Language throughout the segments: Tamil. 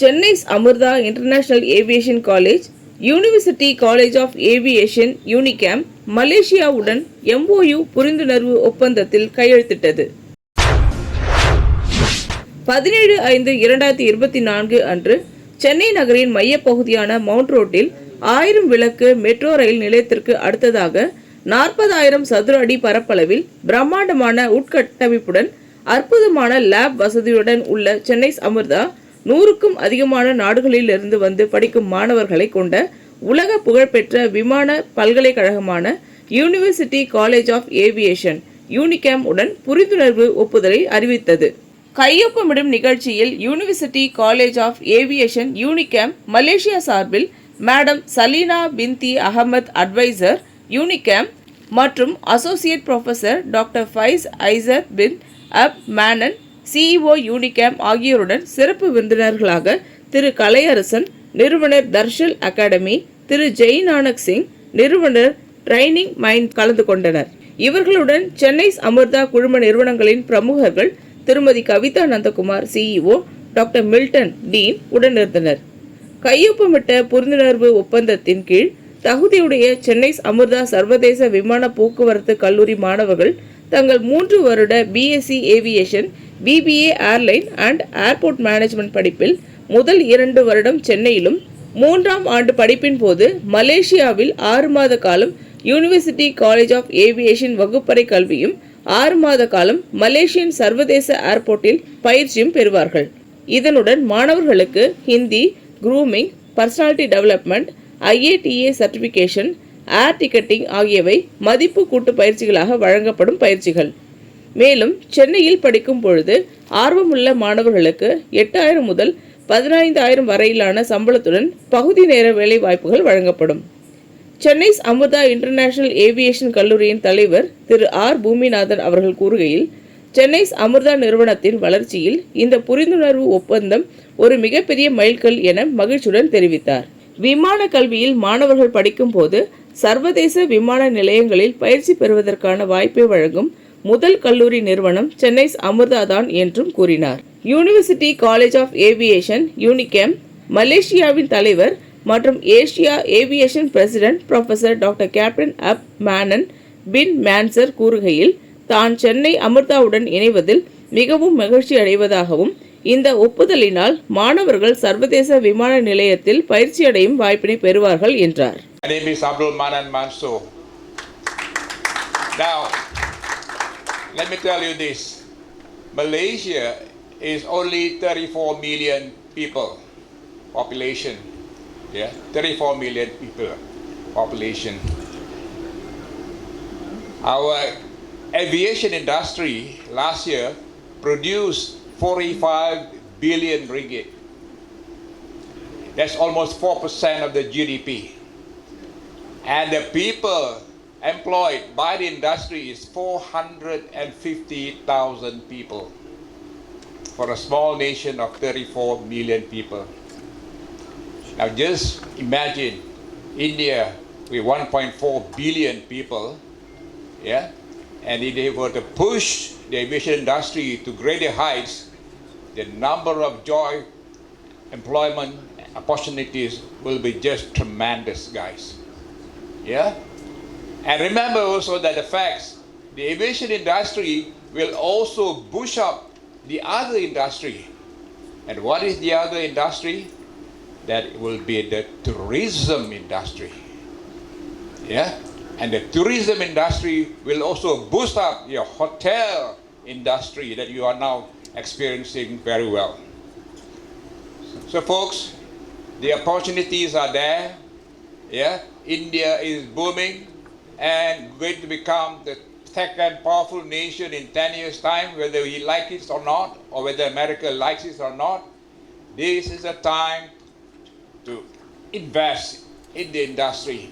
Chennai Amrita international aviation college university college of aviation Unicam மலேசியாவுடன் MOU புரிந்துணர்வு ஒப்பந்தத்தில் கையெழுத்திட்டது. பதினேழு ஐந்து இரண்டாயிரத்தி இருபத்தி நான்கு அன்று சென்னை நகரின் மையப்பகுதியான மவுண்ட் ரோட்டில் ஆயிரம் விளக்கு மெட்ரோ ரயில் நிலையத்திற்கு அடுத்ததாக நாற்பதாயிரம் சதுர அடி பரப்பளவில் பிரம்மாண்டமான உட்கட்டமைப்புடன் அற்புதமான லேப் வசதியுடன் உள்ள சென்னை அமிர்தா நூறுக்கும் அதிகமான நாடுகளிலிருந்து வந்து படிக்கும் மாணவர்களை கொண்ட உலக புகழ்பெற்ற விமான பல்கலைக்கழகமான university college of aviation Unicam உடன் புரிந்துணர்வு ஒப்புதலை அறிவித்தது. கையொப்பமிடும் நிகழ்ச்சியில் university college of aviation Unicam Malaysia சார்பில் madam Salina binti Ahmad adviser Unicam மற்றும் associate professor doctor Faiz Aizer bin Ab Menon CEO Unicam ஆகியோருடன் சிறப்பு விருந்தினர்களாக திரு கலையரசன் நிறுவனர் தர்ஷல் அகாடமி திரு ஜெய் நானக் சிங் நிறுவனர் ட்ரைனிங் மைண்ட் கலந்து கொண்டனர். இவர்களுடன் சென்னை அமிர்தா குழும நிறுவனங்களின் பிரமுகர்கள் Thirumathi Kavitha Nandakumar CEO doctor Milton dean உடனிருந்தனர் கையொப்பமிட்ட புரிந்துணர்வு ஒப்பந்தத்தின் கீழ் தகுதியுடைய சென்னை அமிர்தா சர்வதேச விமான போக்குவரத்து கல்லூரி மாணவர்கள் தங்கள் மூன்று வருட BSc aviation BBA airline and airport management படிப்பில் முதல் இரண்டு வருடம் சென்னையிலும் மூன்றாம் ஆண்டு படிப்பின் போது மலேசியாவில் ஆறு மாத காலம் யூனிவர்சிட்டி காலேஜ் ஆஃப் ஏவியேஷன் வகுப்பறை கல்வியும் ஆறு மாத காலம் மலேசியன் சர்வதேச ஏர்போர்ட்டில் பயிற்சியும் பெறுவார்கள். இதனுடன் மாணவர்களுக்கு Hindi grooming personality development IATA certification air ticketing ஆகியவை மதிப்பு கூட்டு பயிற்சிகளாக வழங்கப்படும் பயிற்சிகள். மேலும் சென்னையில் படிக்கும் பொழுது ஆர்வமுள்ள மாணவர்களுக்கு எட்டாயிரம் முதல் பதினைந்தாயிரம் வரையிலான சம்பளத்துடன் பகுதி நேர வேலை வாய்ப்புகள் வழங்கப்படும். சென்னை அமுதா இன்டர்நேஷனல் ஏவியேஷன் கல்லூரியின் தலைவர் திரு ஆர் பூமிநாதன் அவர்கள் கூறுகையில் சென்னை அமிர்தா நிறுவனத்தின் வளர்ச்சியில் இந்த புரிந்துணர்வு ஒப்பந்தம் ஒரு மிகப்பெரிய மைல்கல் என மகிழ்ச்சியுடன் தெரிவித்தார். விமான கல்வியில் மாணவர்கள் படிக்கும் போது சர்வதேச விமான நிலையங்களில் பயிற்சி பெறுவதற்கான வாய்ப்பை வழங்கும் முதல் கல்லூரி நிறுவனம் சென்னை அமிர்தா தான் என்றும் கூறினார். University college of aviation Unicam மலேசியாவின் தலைவர் மற்றும் Asia aviation president professor doctor captain Ab Manan bin Mansor கூறுகையில் தான் சென்னை அமிர்தாவுடன் இணைவதில் மிகவும் மகிழ்ச்சி அடைவதாகவும் இந்த ஒப்புதலினால் மாணவர்கள் சர்வதேச விமான நிலையத்தில் பயிற்சி அடையும் வாய்ப்பினை பெறுவார்கள் என்றார். Let me tell you this. Malaysia is only 34 million people population. Yeah, 34 million people population. Our aviation industry last year produced 45 billion ringgit. That's almost 4% of the GDP. And the people employed by the industry is 450,000 people for a small nation of 34 million people. Now just imagine India with 1.4 billion people, yeah, and if they were to push the aviation industry to greater heights, the number of job employment opportunities will be just tremendous, guys. Yeah? And remember also that the facts, the aviation industry will also push up the other industry. And what is the other industry? That will be the tourism industry. Yeah? And the tourism industry will also boost up your hotel industry that you are now experiencing very well. So, folks, the opportunities are there. Yeah, India is booming and going to become the second powerful nation in 10 years' time, whether we like it or not, or whether America likes it or not. This is a time to invest in the industry.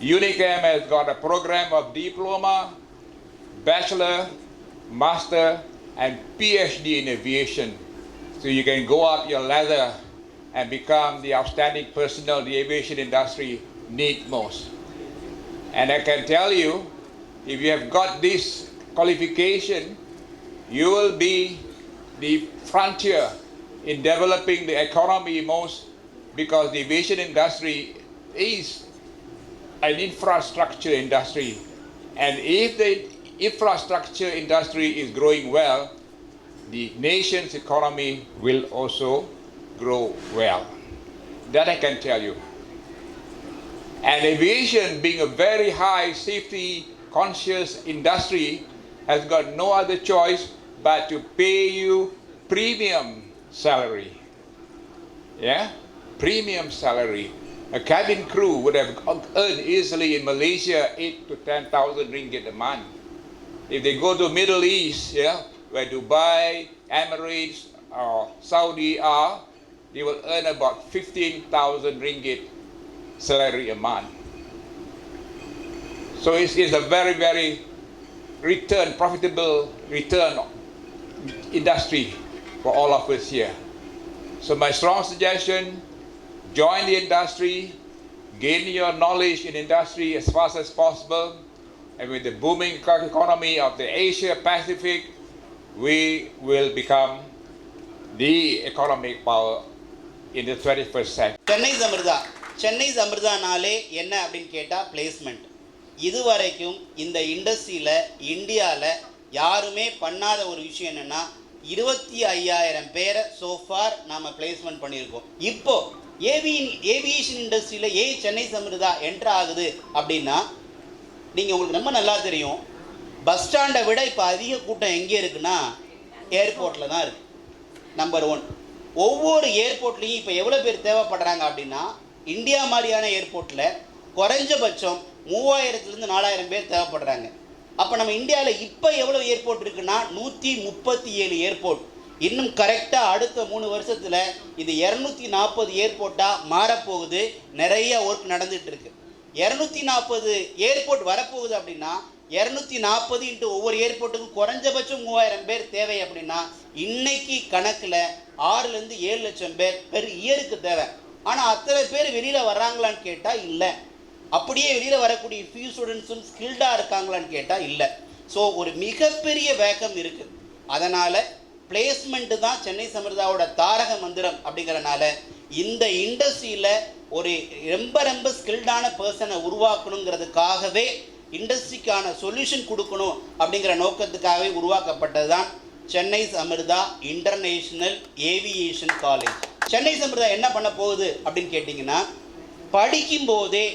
Unicam has got a program of diploma, bachelor, master, and PhD in aviation. So you can go up your ladder and become the outstanding personnel the aviation industry need most. And I can tell you, if you have got this qualification, you will be the frontier in developing the economy most because the aviation industry is an infrastructure industry. And if the infrastructure industry is growing well, the nation's economy will also grow well. That I can tell you. And aviation, being a very high safety conscious industry, has got no other choice but to pay you premium salary. Yeah? Premium salary. A cabin crew would have earned easily in Malaysia 8 to 10,000 ringgit a month. If they go to Middle East, yeah, where Dubai, Emirates, or Saudi are, they will earn about 15,000 ringgit salary a month. So it's, it's a very, very return, profitable return industry for all of us here. So my strong suggestion, join the industry, gain your knowledge in industry as fast as possible, and with the booming economy of the Asia Pacific, we will become the economic power in the 21st century. Chennai சமிர்தானாலே என்ன அப்படின்னு கேட்டால் பிளேஸ்மெண்ட் இதுவரைக்கும் இந்த இண்டஸ்ட்ரியில் இந்தியாவில் யாருமே பண்ணாத ஒரு விஷயம் என்னென்னா இருபத்தி ஐயாயிரம் பேரை சோஃபார் நாம் பிளேஸ்மெண்ட் பண்ணியிருக்கோம். இப்போ ஏவி ஏவியேஷன் இண்டஸ்ட்ரியில் ஏன் சென்னை சமிர்தா என்ட்ரு ஆகுது அப்படின்னா நீங்கள் உங்களுக்கு ரொம்ப நல்லா தெரியும். பஸ் ஸ்டாண்டை விட இப்போ அதிக கூட்டம் எங்கே இருக்குன்னா ஏர்போர்ட்டில் தான் இருக்குது நம்பர் ஒன் ஒவ்வொரு ஏர்போர்ட்லேயும் இப்போ எவ்வளோ பேர் தேவைப்படுறாங்க அப்படின்னா இந்தியா மாதிரியான ஏர்போர்ட்டில் குறைஞ்சபட்சம் மூவாயிரத்துலேருந்து நாலாயிரம் பேர் தேவைப்படுறாங்க. அப்போ நம்ம இந்தியாவில் இப்போ எவ்வளோ ஏர்போர்ட் இருக்குன்னா நூற்றி முப்பத்தி ஏழு ஏர்போர்ட் இன்னும் கரெக்டாக அடுத்த மூணு வருஷத்தில் இது இரநூத்தி நாற்பது ஏர்போர்ட்டாக மாறப்போகுது. நிறைய ஒர்க் நடந்துகிட்டு இருக்கு இரநூத்தி நாற்பது ஏர்போர்ட் வரப்போகுது அப்படின்னா இரநூத்தி நாற்பது இன்ட்டு ஒவ்வொரு ஏர்போர்ட்டுக்கும் குறைஞ்சபட்சம் மூவாயிரம் பேர் தேவை அப்படின்னா இன்னைக்கு கணக்கில் ஆறுலேருந்து ஏழு லட்சம் பேர் பெர் இயருக்கு தேவை. ஆனால் அத்தனை பேர் வெளியில் வர்றாங்களான்னு கேட்டால் இல்லை. அப்படியே வெளியில் வரக்கூடிய ஃபியூ ஸ்டூடெண்ட்ஸும் ஸ்கில்டாக இருக்காங்களான்னு கேட்டால் இல்லை. ஸோ ஒரு மிகப்பெரிய வேகம் இருக்குது அதனால் பிளேஸ்மெண்ட்டு தான் சென்னை சமிர்தாவோட தாரக மந்திரம் அப்படிங்கிறனால இந்த இண்டஸ்ட்ரியில் ஒரு ரொம்ப ரொம்ப ஸ்கில்டான பர்சனை உருவாக்கணுங்கிறதுக்காகவே இண்டஸ்ட்ரிக்கான சொல்யூஷன் கொடுக்கணும் அப்படிங்கிற நோக்கத்துக்காகவே உருவாக்கப்பட்டது தான் Chennai Amrita international aviation college Chennai சம்பிரதாயம் என்ன பண்ண போகுது அப்படின்னு கேட்டிங்கன்னா படிக்கும்போதே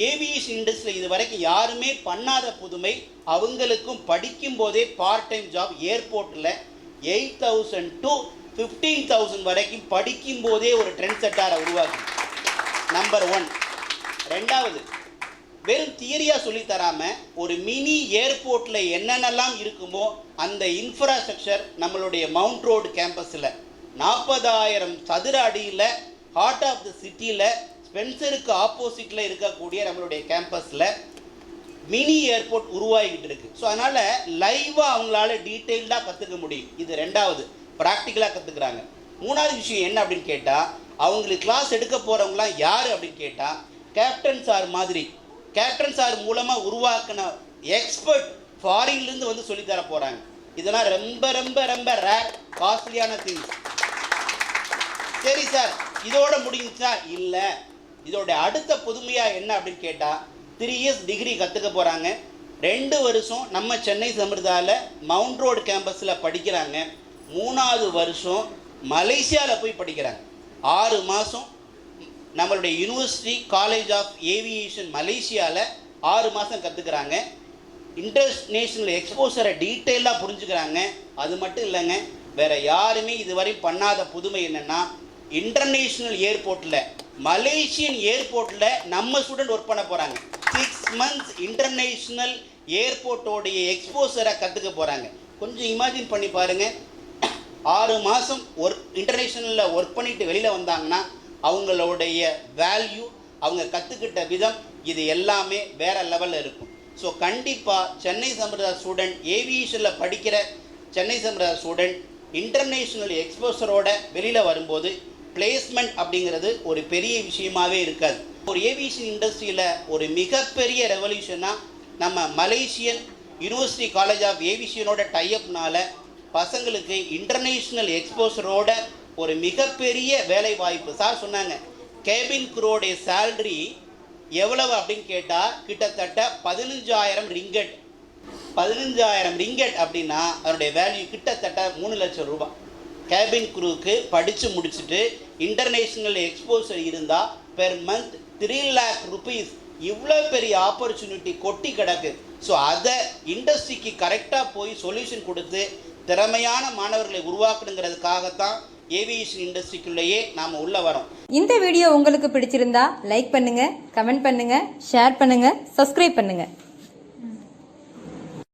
ஏவியேஷன் இண்டஸ்ட்ரியில் இது வரைக்கும் யாருமே பண்ணாத புதுமை அவங்களுக்கும் படிக்கும்போதே பார்ட் டைம் ஜாப் ஏர்போர்ட்டில் eight thousand to fifteen thousand வரைக்கும் படிக்கும்போதே ஒரு ட்ரெண்ட் செட்டாரை உருவாக்கி. நம்பர் ஒன் ரெண்டாவது வெறும் தியரியாக சொல்லி தராமல் ஒரு மினி ஏர்போர்ட்டில் என்னென்னலாம் இருக்குமோ அந்த இன்ஃப்ராஸ்ட்ரக்சர் நம்மளுடைய மவுண்ட் ரோடு கேம்பஸில் நாற்பதாயிரம் சதுர அடியில் ஹார்ட் ஆஃப் த சிட்டியில் ஸ்பென்சருக்கு ஆப்போசிட்டில் இருக்கக்கூடிய நம்மளுடைய கேம்பஸில் மினி ஏர்போர்ட் உருவாகிக்கிட்டு இருக்கு. ஸோ அதனால் லைவாக அவங்களால டீட்டெயில்டாக கற்றுக்க முடியும். இது ரெண்டாவது. ப்ராக்டிக்கலாக கற்றுக்குறாங்க மூணாவது விஷயம் என்ன அப்படின்னு கேட்டால் அவங்களுக்கு கிளாஸ் எடுக்க போகிறவங்களாம் யார் அப்படின்னு கேட்டால் கேப்டன் சார் மாதிரி. கேப்டன் சார் மூலமாக உருவாக்கின எக்ஸ்பர்ட் ஃபாரின்லேருந்து வந்து சொல்லித்தர போகிறாங்க இதெல்லாம் ரொம்ப ரொம்ப ரொம்ப ரேர் காஸ்ட்லியான திங்ஸ் சரி சார் இதோட முடிஞ்சுச்சா? இல்லை. இதோட அடுத்த புதுமையாக என்ன அப்படின்னு கேட்டால் த்ரீ இயர்ஸ் டிகிரி கற்றுக்க போகிறாங்க ரெண்டு வருஷம் நம்ம சென்னை சமிர்தாவில் மவுண்ட் ரோடு கேம்பஸில் படிக்கிறாங்க. மூணாவது வருஷம் மலேசியாவில் போய் படிக்கிறாங்க. ஆறு மாதம் நம்மளுடைய யூனிவர்சிட்டி காலேஜ் ஆஃப் ஏவியேஷன் மலேசியாவில் ஆறு மாதம் கற்றுக்குறாங்க இன்டர்நேஷ்னல் எக்ஸ்போசரை டீட்டெயிலாக புரிஞ்சுக்கிறாங்க. அது மட்டும் இல்லைங்க வேறு யாருமே இதுவரை பண்ணாத புதுமை என்னென்னா இன்டர்நேஷ்னல் ஏர்போர்ட்டில் மலேசியன் ஏர்போர்ட்டில் நம்ம ஸ்டூடெண்ட் ஒர்க் பண்ண போகிறாங்க சிக்ஸ் மந்த்ஸ் இன்டர்நேஷ்னல் ஏர்போர்ட்டோடைய எக்ஸ்போசரை கற்றுக்க போகிறாங்க கொஞ்சம் இமேஜின் பண்ணி பாருங்கள் ஆறு மாதம் ஒர்க் இன்டர்நேஷ்னலில் ஒர்க் பண்ணிட்டு வெளியில் வந்தாங்கன்னா அவங்களுடைய வேல்யூ அவங்க கற்றுக்கிட்ட விதம் இது எல்லாமே வேற லெவலில் இருக்கும். ஸோ கண்டிப்பாக சென்னை சம்பிரதாய ஸ்டூடெண்ட் ஏவியேஷனில் படிக்கிற சென்னை சம்பிரதாய ஸ்டூடெண்ட் இன்டர்நேஷ்னல் எக்ஸ்போசரோட வெளியில் வரும்போது பிளேஸ்மெண்ட் அப்படிங்கிறது ஒரு பெரிய விஷயமாவே இருக்காது. ஒரு ஏவியேஷன் இண்டஸ்ட்ரியில் ஒரு மிகப்பெரிய ரெவல்யூஷனாக நம்ம மலேசியன் யூனிவர்சிட்டி காலேஜ் ஆஃப் ஏவியேஷனோட டைஅப்னால பசங்களுக்கு இன்டர்நேஷ்னல் எக்ஸ்போசரோட ஒரு மிகப்பெரிய வேலை வாய்ப்பு சார் சொன்னாங்க கேபின் குரோடைய சேல்ரி எவ்வளவு அப்படின்னு கேட்டால் கிட்டத்தட்ட பதினஞ்சாயிரம் ரிங்கட். பதினஞ்சாயிரம் ரிங்கட் அப்படின்னா அதனுடைய வேல்யூ கிட்டத்தட்ட மூணு லட்சம் ரூபாய். கேபின் குரூவுக்கு படித்து முடிச்சுட்டு இன்டர்நேஷ்னல் எக்ஸ்போசர் இருந்தால் per month three lakh rupees இவ்வளோ பெரிய ஆப்பர்ச்சுனிட்டி கொட்டி கிடக்கு. ஸோ அதை இண்டஸ்ட்ரிக்கு கரெக்டாக போய் சொல்யூஷன் கொடுத்து திறமையான மாணவர்களை உருவாக்கணுங்கிறதுக்காகத்தான் ஏவியேஷன் இண்டஸ்ட்ரிக்குள்ளேயே நாம் உள்ளே வரோம். இந்த வீடியோ உங்களுக்கு பிடிச்சிருந்தா லைக் பண்ணுங்கள் கமெண்ட் பண்ணுங்கள் ஷேர் பண்ணுங்கள் சப்ஸ்கிரைப் பண்ணுங்கள்